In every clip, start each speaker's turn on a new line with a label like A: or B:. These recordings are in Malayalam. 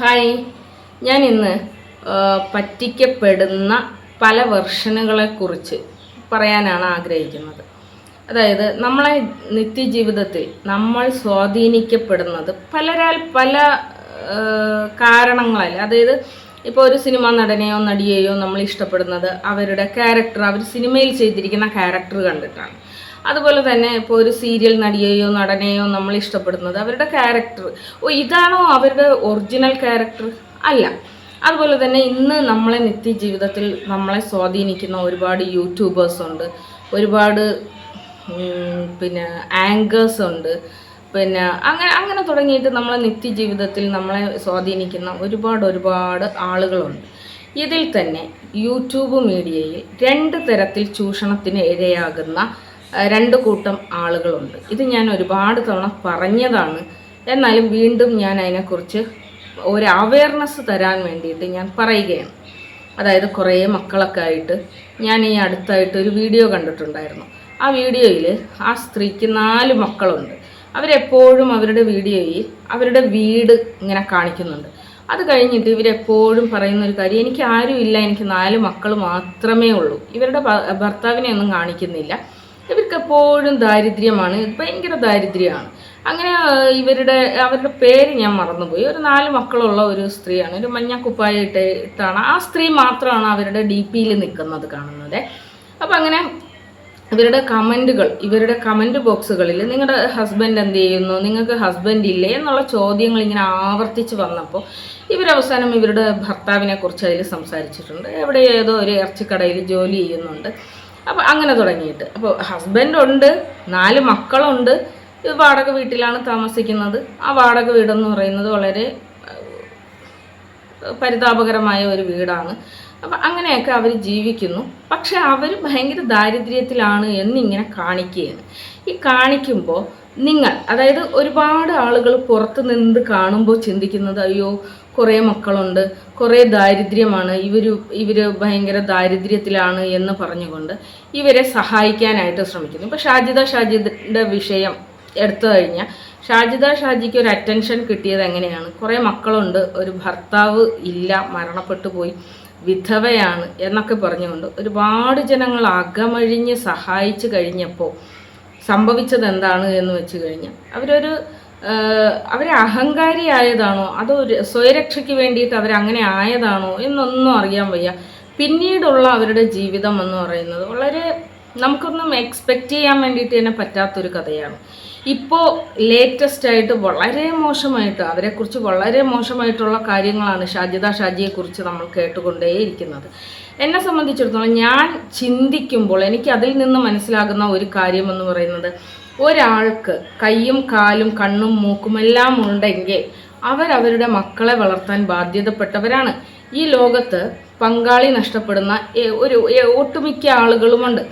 A: ഹായ്. ഞാൻ ഇന്ന് പറ്റിക്കപ്പെടുന്ന പല വെർഷനുകളെ കുറിച്ച് പറയാനാണ് ആഗ്രഹിക്കുന്നത്. അതായത് നമ്മളെ നിത്യജീവിതത്തിൽ നമ്മൾ സ്വാധീനിക്കപ്പെടുന്നത് പലരാൽ പല കാരണങ്ങളാൽ അതായത് ഇപ്പോൾ ഒരു സിനിമ നടനെയോ നടിയെയോ നമ്മൾ ഇഷ്ടപ്പെടുന്നത് അവരുടെ ക്യാരക്ടർ അവർ സിനിമയിൽ ചെയ്തിരിക്കുന്ന ക്യാരക്ടർ കണ്ടിട്ടാണ്. അതുപോലെ തന്നെ ഇപ്പോൾ ഒരു സീരിയൽ നടിയെയോ നടനെയോ നമ്മൾ ഇഷ്ടപ്പെടുന്നത് അവരുടെ ക്യാരക്ടർ ഓ ഇതാണോ അവരുടെ ഒറിജിനൽ ക്യാരക്ടർ അല്ല. അതുപോലെ തന്നെ ഇന്ന് നമ്മളെ നിത്യജീവിതത്തിൽ നമ്മളെ സ്വാധീനിക്കുന്ന ഒരുപാട് യൂട്യൂബേഴ്സ് ഉണ്ട്. ഒരുപാട് പിന്നെ ആങ്കേഴ്സ് ഉണ്ട്. പിന്നെ അങ്ങനെ അങ്ങനെ തുടങ്ങിയിട്ട് നമ്മളെ നിത്യജീവിതത്തിൽ നമ്മളെ സ്വാധീനിക്കുന്ന ഒരുപാട് ഒരുപാട് ആളുകളുണ്ട്. ഇതിൽ തന്നെ യൂട്യൂബ് മീഡിയയിൽ രണ്ട് തരത്തിൽ ചൂഷണത്തിന് ഇരയാകുന്ന രണ്ട് കൂട്ടം ആളുകളുണ്ട്. ഇത് ഞാൻ ഒരുപാട് തവണ പറഞ്ഞതാണ്. എന്നാലും വീണ്ടും ഞാൻ അതിനെക്കുറിച്ച് ഒരു അവയർനെസ് തരാൻ വേണ്ടിയിട്ട് ഞാൻ പറയുകയാണ്. അതായത് കുറേ മക്കളൊക്കെ ആയിട്ട് ഞാൻ ഈ അടുത്തായിട്ട് ഒരു വീഡിയോ കണ്ടിട്ടുണ്ടായിരുന്നു. ആ വീഡിയോയിൽ ആ സ്ത്രീക്ക് നാല് മക്കളുണ്ട്. അവരെപ്പോഴും അവരുടെ വീഡിയോയിൽ അവരുടെ വീട് ഇങ്ങനെ കാണിക്കുന്നുണ്ട്. അത് കഴിഞ്ഞിട്ട് ഇവരെപ്പോഴും പറയുന്ന ഒരു കാര്യം എനിക്ക് ആരുമില്ല. എനിക്ക് നാല് മക്കൾ മാത്രമേ ഉള്ളൂ. ഇവരുടെ ഭർത്താവിനെ ഒന്നും കാണിക്കുന്നില്ല. ഇവർക്ക് എപ്പോഴും ദാരിദ്ര്യമാണ് ഭയങ്കര ദാരിദ്ര്യമാണ്. അങ്ങനെ ഇവരുടെ അവരുടെ പേര് ഞാൻ മറന്നുപോയി. ഒരു നാല് മക്കളുള്ള ഒരു സ്ത്രീയാണ്. ഒരു മഞ്ഞ കുപ്പായിട്ട് ഇട്ടാണ്. ആ സ്ത്രീ മാത്രമാണ് അവരുടെ ഡി പിയിൽ നിൽക്കുന്നത് കാണുന്നത്. അപ്പം അങ്ങനെ ഇവരുടെ കമന്റുകൾ ഇവരുടെ കമന്റ് ബോക്സുകളിൽ നിങ്ങളുടെ ഹസ്ബൻഡ് എന്ത് ചെയ്യുന്നു നിങ്ങൾക്ക് ഹസ്ബൻഡ് ഇല്ലേ എന്നുള്ള ചോദ്യങ്ങൾ ഇങ്ങനെ ആവർത്തിച്ച് വന്നപ്പോൾ ഇവരവസാനം ഇവരുടെ ഭർത്താവിനെ കുറിച്ച് അതിൽ സംസാരിച്ചിട്ടുണ്ട്. എവിടെ ഏതോ ഒരു ഇറച്ചിക്കടയിൽ ജോലി ചെയ്യുന്നുണ്ട്. അപ്പോൾ അങ്ങനെ തുടങ്ങിയിട്ട്. അപ്പോൾ ഹസ്ബൻഡുണ്ട് നാല് മക്കളുണ്ട്. വാടക വീട്ടിലാണ് താമസിക്കുന്നത്. ആ വാടക വീടെന്ന് പറയുന്നത് വളരെ പരിതാപകരമായ ഒരു വീടാണ്. അപ്പം അങ്ങനെയൊക്കെ അവർ ജീവിക്കുന്നു. പക്ഷെ അവർ ഭയങ്കര ദാരിദ്ര്യത്തിലാണ് എന്നിങ്ങനെ കാണിക്കുകയാണ്. ഈ കാണിക്കുമ്പോൾ നിങ്ങൾ അതായത് ഒരുപാട് ആളുകൾ പുറത്ത് നിന്ന് കാണുമ്പോൾ ചിന്തിക്കുന്നത് അയ്യോ കുറേ മക്കളുണ്ട്. കുറേ ദാരിദ്ര്യമാണ്. ഇവർ ഇവർ ഭയങ്കര ദാരിദ്ര്യത്തിലാണ് എന്ന് പറഞ്ഞുകൊണ്ട് ഇവരെ സഹായിക്കാനായിട്ട് ശ്രമിക്കുന്നു. ഇപ്പോൾ ഷാജിദ ഷാജിദിന്റെ വിഷയം എടുത്തു കഴിഞ്ഞാൽ ഷാജിദ ഷാജിക്ക് ഒരു അറ്റൻഷൻ കിട്ടിയത് എങ്ങനെയാണ്? കുറേ മക്കളുണ്ട്. ഒരു ഭർത്താവ് ഇല്ല. മരണപ്പെട്ടു പോയി. വിധവയാണ് എന്നൊക്കെ പറഞ്ഞുകൊണ്ട് ഒരുപാട് ജനങ്ങൾ അകമഴിഞ്ഞ് സഹായിച്ചു കഴിഞ്ഞപ്പോൾ സംഭവിച്ചത് എന്താണ് എന്ന് വെച്ച് കഴിഞ്ഞാൽ അവരൊരു ആഹ്, അഹങ്കാരി ആയതാണോ അതോ സ്വയരക്ഷയ്ക്ക് വേണ്ടിയിട്ട് അവരങ്ങനെ ആയതാണോ? എന്നൊന്നും അറിയാൻ വയ്യ. പിന്നീടുള്ള അവരുടെ ജീവിതം എന്ന് പറയുന്നത് വളരെ നമുക്കൊന്നും എക്സ്പെക്റ്റ് ചെയ്യാൻ വേണ്ടിയിട്ട് തന്നെ പറ്റാത്തൊരു കഥയാണ്. ഇപ്പോൾ ലേറ്റസ്റ്റ് ആയിട്ട് വളരെ മോശമായിട്ട് അവരെക്കുറിച്ച് വളരെ മോശമായിട്ടുള്ള കാര്യങ്ങളാണ് ഷാജിദ ഷാജിയെക്കുറിച്ച് നമ്മൾ കേട്ടുകൊണ്ടേയിരിക്കുന്നത്. എന്നെ സംബന്ധിച്ചിടത്തോളം ഞാൻ ചിന്തിക്കുമ്പോൾ എനിക്ക് അതിൽ നിന്ന് മനസ്സിലാകുന്ന ഒരു കാര്യം എന്ന് പറയുന്നത് ഒരാൾക്ക് കൈയും കാലും കണ്ണും മൂക്കും എല്ലാം ഉണ്ടെങ്കിൽ അവരവരുടെ മക്കളെ വളർത്താൻ ബാധ്യതപ്പെട്ടവരാണ്. ഈ ലോകത്ത് പങ്കാളി നഷ്ടപ്പെടുന്ന ഒരു ഒട്ടുമിക്ക ആളുകളുമുണ്ട്.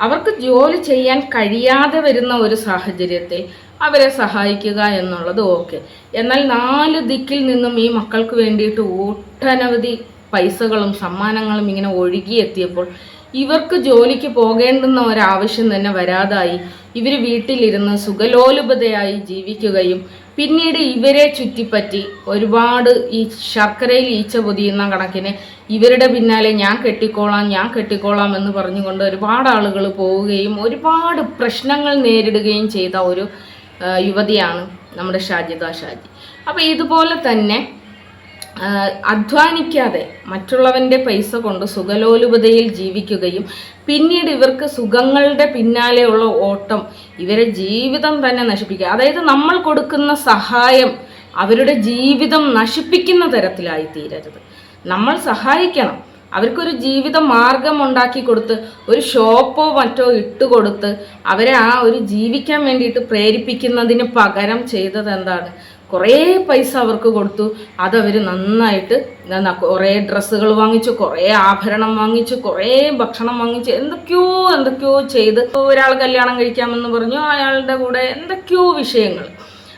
A: അവർക്ക് ജോലി ചെയ്യാൻ കഴിയാതെ വരുന്ന ഒരു സാഹചര്യത്തിൽ അവരെ സഹായിക്കുക എന്നുള്ളത് ഓക്കെ. എന്നാൽ നാല് ദിക്കിൽ നിന്നും ഈ മക്കൾക്ക് വേണ്ടിയിട്ട് ഒട്ടനവധി പൈസകളും സമ്മാനങ്ങളും ഇങ്ങനെ ഒഴുകിയെത്തിയപ്പോൾ ഇവർക്ക് ജോലിക്ക് പോകേണ്ടുന്ന ഒരാവശ്യം തന്നെ വരാതായി. ഇവർ വീട്ടിലിരുന്ന് സുഖലോലുപതയായി ജീവിക്കുകയും പിന്നീട് ഇവരെ ചുറ്റിപ്പറ്റി ഒരുപാട് ഈ ശർക്കരയിൽ ഈച്ച പൊതിയുന്ന കണക്കിന് ഇവരുടെ പിന്നാലെ ഞാൻ കെട്ടിക്കോളാം ഞാൻ കെട്ടിക്കോളാം എന്ന് പറഞ്ഞുകൊണ്ട് ഒരുപാട് ആളുകൾ പോവുകയും ഒരുപാട് പ്രശ്നങ്ങൾ നേരിടുകയും ചെയ്ത ഒരു യുവതിയാണ് നമ്മുടെ ഷാജിദ ഷാജി. അപ്പോൾ ഇതുപോലെ തന്നെ അധ്വാനിക്കാതെ മറ്റുള്ളവന്റെ പൈസ കൊണ്ട് സുഖലോലുപതയിൽ ജീവിക്കുകയും പിന്നീട് ഇവർക്ക് സുഖങ്ങളുടെ പിന്നാലെയുള്ള ഓട്ടം ഇവരെ ജീവിതം തന്നെ നശിപ്പിക്കുക. അതായത് നമ്മൾ കൊടുക്കുന്ന സഹായം അവരുടെ ജീവിതം നശിപ്പിക്കുന്ന തരത്തിലായി തീരരുത്. നമ്മൾ സഹായിക്കണം. അവർക്കൊരു ജീവിത മാർഗം ഉണ്ടാക്കി കൊടുത്ത് ഒരു ഷോപ്പോ മറ്റോ ഇട്ട് കൊടുത്ത് അവരെ ആ ഒരു ജീവിക്കാൻ വേണ്ടിയിട്ട് പ്രേരിപ്പിക്കുന്നതിന് പകരം ചെയ്തത് എന്താണ്? കുറേ പൈസ അവർക്ക് കൊടുത്തു. അതവർ നന്നായിട്ട് കുറേ ഡ്രസ്സുകൾ വാങ്ങിച്ചു കുറേ ആഭരണം വാങ്ങിച്ചു കുറേ ഭക്ഷണം വാങ്ങിച്ചു എന്തൊക്കെയോ എന്തൊക്കെയോ ചെയ്ത്. ഒരാൾ കല്യാണം കഴിക്കാമെന്ന് പറഞ്ഞു അയാളുടെ കൂടെ എന്തൊക്കെയോ വിഷയങ്ങൾ.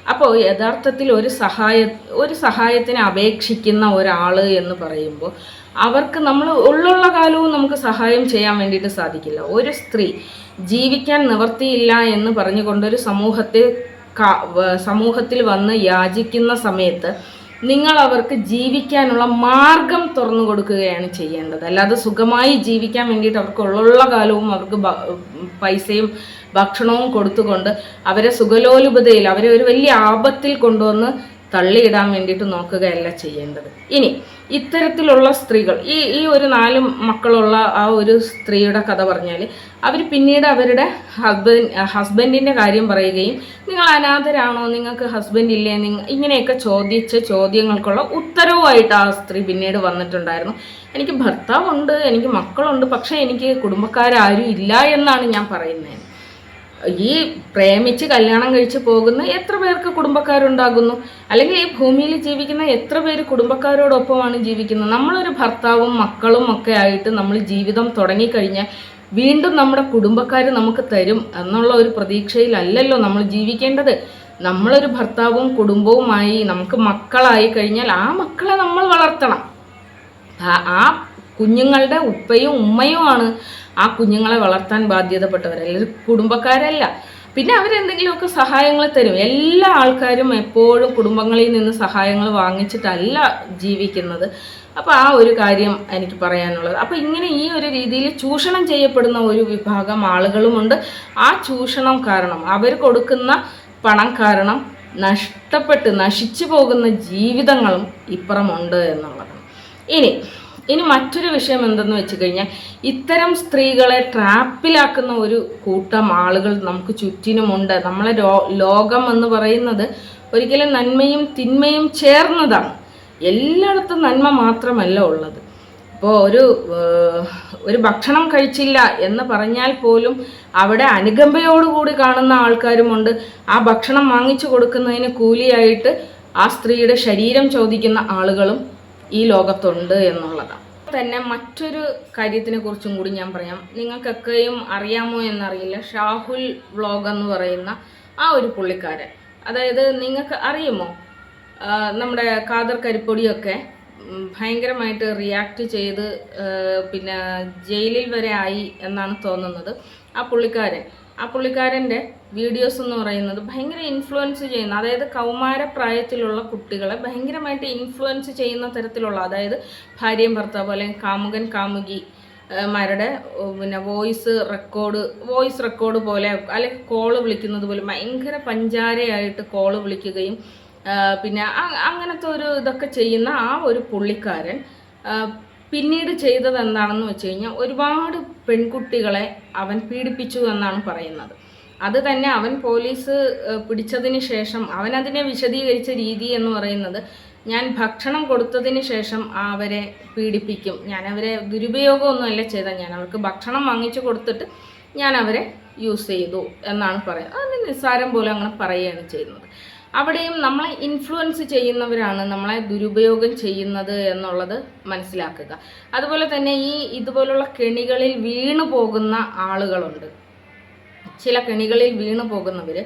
A: അപ്പോൾ യഥാർത്ഥത്തിൽ ഒരു സഹായ ഒരു സഹായത്തിന് അപേക്ഷിക്കുന്ന ഒരാൾ എന്ന് പറയുമ്പോൾ അവർക്ക് നമ്മൾ ഉള്ളുള്ള കാലവും നമുക്ക് സഹായം ചെയ്യാൻ വേണ്ടിയിട്ട് സാധിക്കില്ല. ഒരു സ്ത്രീ ജീവിക്കാൻ നിവർത്തിയില്ല എന്ന് പറഞ്ഞുകൊണ്ടൊരു സമൂഹത്തെ ക- വ- സമൂഹത്തിൽ വന്ന് യാചിക്കുന്ന സമയത്ത് നിങ്ങൾ അവർക്ക് ജീവിക്കാനുള്ള മാർഗം തുറന്നു കൊടുക്കുകയാണ് ചെയ്യേണ്ടത്. അല്ലാതെ സുഖമായി ജീവിക്കാൻ വേണ്ടിയിട്ട് അവർക്ക് ഉള്ള കാലവും അവർക്ക് പൈസയും ഭക്ഷണവും കൊടുത്തുകൊണ്ട് അവരെ സുഖലോലുപതയിൽ അവരെ ഒരു വലിയ ആപത്തിൽ കൊണ്ടുവന്ന് തള്ളിയിടാൻ വേണ്ടിയിട്ട് നോക്കുകയല്ല ചെയ്യേണ്ടത്. ഇനി ഇത്തരത്തിലുള്ള സ്ത്രീകൾ ഈ ഈ ഒരു നാല് മക്കളുള്ള ആ ഒരു സ്ത്രീയുടെ കഥ പറഞ്ഞാൽ അവർ പിന്നീട് അവരുടെ ഹസ്ബൻഡ് ഹസ്ബൻഡിന്റെ കാര്യം പറയുകയും നിങ്ങൾ അനാഥരാണോ? നിങ്ങൾക്ക് ഹസ്ബൻഡ് ഇല്ലേ? നിങ്ങ ഇങ്ങനെയൊക്കെ ചോദിച്ച ചോദ്യങ്ങൾക്കുള്ള ഉത്തരവുമായിട്ട് ആ സ്ത്രീ പിന്നീട് വന്നിട്ടുണ്ടായിരുന്നു. എനിക്ക് ഭർത്താവുണ്ട് എനിക്ക് മക്കളുണ്ട് പക്ഷേ എനിക്ക് കുടുംബക്കാരും ഇല്ല എന്നാണ് ഞാൻ പറയുന്നത്. ഈ പ്രേമിച്ച് കല്യാണം കഴിച്ച് പോകുന്ന എത്ര പേർക്ക് കുടുംബക്കാരുണ്ടാകുന്നു? അല്ലെങ്കിൽ ഈ ഭൂമിയിൽ ജീവിക്കുന്ന എത്ര പേര് കുടുംബക്കാരോടൊപ്പമാണ് ജീവിക്കുന്നത്? നമ്മളൊരു ഭർത്താവും മക്കളും ഒക്കെ ആയിട്ട് നമ്മൾ ജീവിതം തുടങ്ങിക്കഴിഞ്ഞാൽ വീണ്ടും നമ്മുടെ കുടുംബക്കാർ നമുക്ക് തരും എന്നുള്ള ഒരു പ്രതീക്ഷയിലല്ലല്ലോ നമ്മൾ ജീവിക്കേണ്ടത്. നമ്മളൊരു ഭർത്താവും കുടുംബവുമായി നമുക്ക് മക്കളായി കഴിഞ്ഞാൽ ആ മക്കളെ നമ്മൾ വളർത്തണം. ആ കുഞ്ഞുങ്ങളുടെ ഉപ്പയും ഉമ്മയുമാണ് ആ കുഞ്ഞുങ്ങളെ വളർത്താൻ ബാധ്യതപ്പെട്ടവർ. അല്ലെങ്കിൽ കുടുംബക്കാരല്ല. പിന്നെ അവരെന്തെങ്കിലുമൊക്കെ സഹായങ്ങൾ തരും. എല്ലാ ആൾക്കാരും എപ്പോഴും കുടുംബങ്ങളിൽ നിന്ന് സഹായങ്ങൾ വാങ്ങിച്ചിട്ടല്ല ജീവിക്കുന്നത്. അപ്പോൾ ആ ഒരു കാര്യം എനിക്ക് പറയാനുള്ളത്. അപ്പോൾ ഇങ്ങനെ ഈ ഒരു രീതിയിൽ ചൂഷണം ചെയ്യപ്പെടുന്ന ഒരു വിഭാഗം ആളുകളുമുണ്ട്. ആ ചൂഷണം കാരണം അവർ കൊടുക്കുന്ന പണം കാരണം നഷ്ടപ്പെട്ട് നശിച്ചു പോകുന്ന ജീവിതങ്ങളും ഇപ്പുറമുണ്ട് എന്നുള്ളതാണ്. ഇനി ഇനി മറ്റൊരു വിഷയം എന്തെന്ന് വെച്ച് കഴിഞ്ഞാൽ ഇത്തരം സ്ത്രീകളെ ട്രാപ്പിലാക്കുന്ന ഒരു കൂട്ടം ആളുകൾ നമുക്ക് ചുറ്റിനുമുണ്ട്. നമ്മളെ ലോകം എന്ന് പറയുന്നത് ഒരിക്കലും നന്മയും തിന്മയും ചേർന്നതാണ്. എല്ലായിടത്തും നന്മ മാത്രമല്ല ഉള്ളത്. ഇപ്പോൾ ഒരു ഒരു ഭക്ഷണം കഴിച്ചില്ല എന്ന് പറഞ്ഞാൽ പോലും അവിടെ അനുകമ്പയോടുകൂടി കാണുന്ന ആൾക്കാരുമുണ്ട്. ആ ഭക്ഷണം വാങ്ങിച്ചു കൊടുക്കുന്നതിന് കൂലിയായിട്ട് ആ സ്ത്രീയുടെ ശരീരം ചോദിക്കുന്ന ആളുകളും ഈ ലോകത്തുണ്ട് എന്നുള്ളതാണ്. തന്നെ മറ്റൊരു കാര്യത്തിനെ കുറിച്ചും കൂടി ഞാൻ പറയാം. നിങ്ങൾക്കൊക്കെയും അറിയാമോ എന്നറിയില്ല. ഷാഹുൽ വ്ളോഗ് എന്ന് പറയുന്ന ആ ഒരു പുള്ളിക്കാരൻ. അതായത് നിങ്ങൾക്ക് അറിയുമോ? നമ്മുടെ കാദർ കരിപ്പൊടിയൊക്കെ ഭയങ്കരമായിട്ട് റിയാക്ട് ചെയ്ത് പിന്നെ ജയിലിൽ വരെ ആയി എന്നാണ് തോന്നുന്നത് ആ പുള്ളിക്കാരൻ. ആ പുള്ളിക്കാരന്റെ വീഡിയോസ് എന്ന് പറയുന്നത് ഭയങ്കര ഇൻഫ്ലുവൻസ് ചെയ്യുന്ന അതായത് കൗമാരപ്രായത്തിലുള്ള കുട്ടികളെ ഭയങ്കരമായിട്ട് ഇൻഫ്ലുവൻസ് ചെയ്യുന്ന തരത്തിലുള്ള അതായത് ഭാര്യയും ഭർത്താവ് അല്ലെങ്കിൽ കാമുകൻ കാമുകി മാരുടെ പിന്നെ വോയിസ് റെക്കോർഡ് വോയിസ് റെക്കോർഡ് പോലെ അല്ലെങ്കിൽ കോൾ വിളിക്കുന്നത് പോലെ ഭയങ്കര പഞ്ചാരയായിട്ട് കോൾ വിളിക്കുകയും പിന്നെ അങ്ങനത്തെ ഒരു ഇതൊക്കെ ചെയ്യുന്ന ആ ഒരു പുള്ളിക്കാരൻ പിന്നീട് ചെയ്തത് എന്താണെന്ന് വെച്ച് കഴിഞ്ഞാൽ ഒരുപാട് പെൺകുട്ടികളെ അവൻ പീഡിപ്പിച്ചു എന്നാണ് പറയുന്നത്. അത് തന്നെ അവൻ പോലീസ് പിടിച്ചതിന് ശേഷം അവൻ അതിനെ വിശദീകരിച്ച രീതി എന്ന് പറയുന്നത് ഞാൻ ഭക്ഷണം കൊടുത്തതിന് ശേഷം അവരെ പീഡിപ്പിക്കും. ഞാൻ അവരെ ദുരുപയോഗമൊന്നുമല്ല ചെയ്ത ഞാൻ അവർക്ക് ഭക്ഷണം വാങ്ങിച്ചു കൊടുത്തിട്ട് ഞാൻ അവരെ യൂസ് ചെയ്തു എന്നാണ് പറയുന്നത്. അത് നിസ്സാരം പോലും അങ്ങനെ പറയുകയാണ് ചെയ്യുന്നത്. അവിടെയും നമ്മളെ ഇൻഫ്ലുവൻസ് ചെയ്യുന്നവരാണ് നമ്മളെ ദുരുപയോഗം ചെയ്യുന്നത് എന്നുള്ളത് മനസ്സിലാക്കുക. അതുപോലെ തന്നെ ഈ ഇതുപോലുള്ള കെണികളിൽ വീണു പോകുന്ന ആളുകളുണ്ട്. ചില കെണികളിൽ വീണു പോകുന്നവർ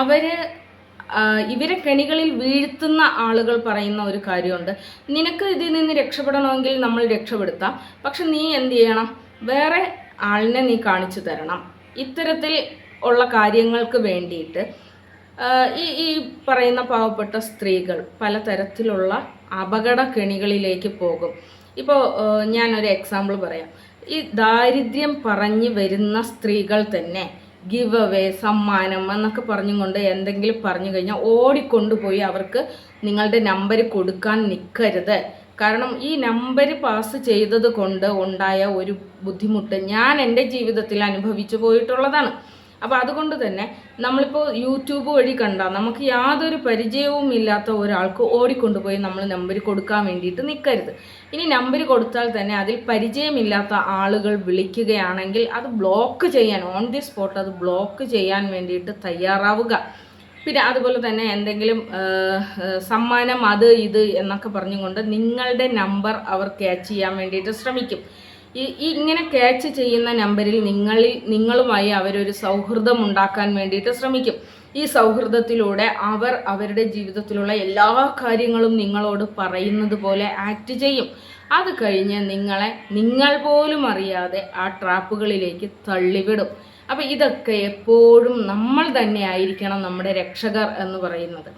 A: അവർ ഇവരെ കെണികളിൽ വീഴ്ത്തുന്ന ആളുകൾ പറയുന്ന ഒരു കാര്യമുണ്ട്. നിനക്ക് ഇതിൽ നിന്ന് രക്ഷപ്പെടണമെങ്കിൽ നമ്മൾ രക്ഷപ്പെടുത്താം. പക്ഷെ നീ എന്ത് ചെയ്യണം? വേറെ ആളിനെ നീ കാണിച്ചു തരണം. ഇത്തരത്തിൽ ഉള്ള കാര്യങ്ങൾക്ക് വേണ്ടിയിട്ട് ഈ ഈ പറയുന്ന പാവപ്പെട്ട സ്ത്രീകൾ പലതരത്തിലുള്ള അപകട കെണികളിലേക്ക് പോകും. ഇപ്പോൾ ഞാനൊരു എക്സാമ്പിൾ പറയാം. ഈ ദാരിദ്ര്യം പറഞ്ഞു വരുന്ന സ്ത്രീകൾ തന്നെ ഗിവ് അവേ സമ്മാനം എന്നൊക്കെ പറഞ്ഞുകൊണ്ട് എന്തെങ്കിലും പറഞ്ഞു കഴിഞ്ഞാൽ ഓടിക്കൊണ്ടുപോയി അവർക്ക് നിങ്ങളുടെ നമ്പർ കൊടുക്കാൻ നിൽക്കരുത് കാരണം ഈ നമ്പർ പാസ് ചെയ്തത് കൊണ്ട് ഉണ്ടായ ഒരു ബുദ്ധിമുട്ട് ഞാൻ എന്റെ ജീവിതത്തിൽ അനുഭവിച്ചു പോയിട്ടുള്ളതാണ്. അപ്പോൾ അതുകൊണ്ട് തന്നെ നമ്മളിപ്പോൾ യൂട്യൂബ് വഴി കണ്ടാൽ നമുക്ക് യാതൊരു പരിചയവും ഇല്ലാത്ത ഒരാൾക്ക് ഓടിക്കൊണ്ടുപോയി നമ്മൾ നമ്പർ കൊടുക്കാൻ വേണ്ടിയിട്ട് നിൽക്കരുത് ഇനി നമ്പർ കൊടുത്താൽ തന്നെ അതിൽ പരിചയമില്ലാത്ത ആളുകൾ വിളിക്കുകയാണെങ്കിൽ അത് ബ്ലോക്ക് ചെയ്യാൻ ഓൺ ദി സ്പോട്ട് അത് ബ്ലോക്ക് ചെയ്യാൻ വേണ്ടിയിട്ട് തയ്യാറാവുക. പിന്നെ അതുപോലെ തന്നെ എന്തെങ്കിലും സമ്മാനം അത് ഇത് എന്നൊക്കെ പറഞ്ഞുകൊണ്ട് നിങ്ങളുടെ നമ്പർ അവർ ക്യാച്ച് ചെയ്യാൻ വേണ്ടിയിട്ട് ശ്രമിക്കും. ഈ ഇങ്ങനെ ക്യാച്ച് ചെയ്യുന്ന നമ്പറിൽ നിങ്ങളിൽ നിങ്ങളുമായി അവരൊരു സൗഹൃദം ഉണ്ടാക്കാൻ വേണ്ടിയിട്ട് ശ്രമിക്കും. ഈ സൗഹൃദത്തിലൂടെ അവർ അവരുടെ ജീവിതത്തിലുള്ള എല്ലാ കാര്യങ്ങളും നിങ്ങളോട് പറയുന്നത് പോലെ ആക്ട് ചെയ്യും. അത് കഴിഞ്ഞ് നിങ്ങളെ നിങ്ങൾ പോലും അറിയാതെ ആ ട്രാപ്പുകളിലേക്ക് തള്ളിവിടും. അപ്പോൾ ഇതൊക്കെ എപ്പോഴും നമ്മൾ തന്നെ ആയിരിക്കണം നമ്മുടെ രക്ഷകർ എന്ന് പറയുന്നത്.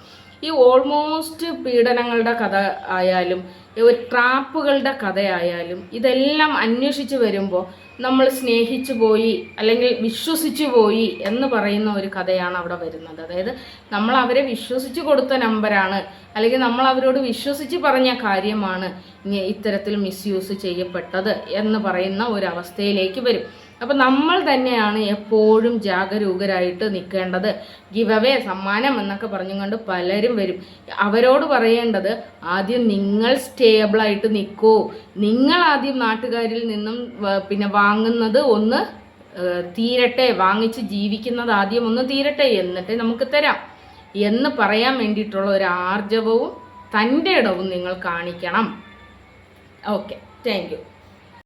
A: ഈ ഓൾമോസ്റ്റ് പീഡനങ്ങളുടെ കഥ ആയാലും ഒരു ട്രാപ്പുകളുടെ കഥയായാലും ഇതെല്ലാം അന്വേഷിച്ച് വരുമ്പോൾ നമ്മൾ സ്നേഹിച്ചു പോയി അല്ലെങ്കിൽ വിശ്വസിച്ചു പോയി എന്ന് പറയുന്ന ഒരു കഥയാണ് അവിടെ വരുന്നത്. അതായത് നമ്മൾ അവരെ വിശ്വസിച്ച് കൊടുത്ത നമ്പരാണ് അല്ലെങ്കിൽ നമ്മൾ അവരോട് വിശ്വസിച്ച് പറഞ്ഞ കാര്യമാണ് ഇത്തരത്തിൽ മിസ്യൂസ് ചെയ്യപ്പെട്ടത് എന്ന് പറയുന്ന ഒരു അവസ്ഥയിലേക്ക് വരും. അപ്പം നമ്മൾ തന്നെയാണ് എപ്പോഴും ജാഗരൂകരായിട്ട് നിൽക്കേണ്ടത്. ഗിവ് അവേ സമ്മാനം എന്നൊക്കെ പറഞ്ഞുകൊണ്ട് പലരും വരും. അവരോട് പറയേണ്ടത് ആദ്യം നിങ്ങൾ സ്റ്റേബിളായിട്ട് നിൽക്കൂ. നിങ്ങൾ ആദ്യം നാട്ടുകാരിൽ നിന്നും പിന്നെ വാങ്ങുന്നത് ഒന്ന് തീരട്ടെ. വാങ്ങിച്ച് ജീവിക്കുന്നത് ആദ്യം ഒന്ന് തീരട്ടെ. എന്നിട്ട് നമുക്ക് തരാം. എന്ന് പറയാൻ വേണ്ടിയിട്ടുള്ള ഒരു ആർജവവും തന്റെ ഇടവും നിങ്ങൾ കാണിക്കണം. Okay thank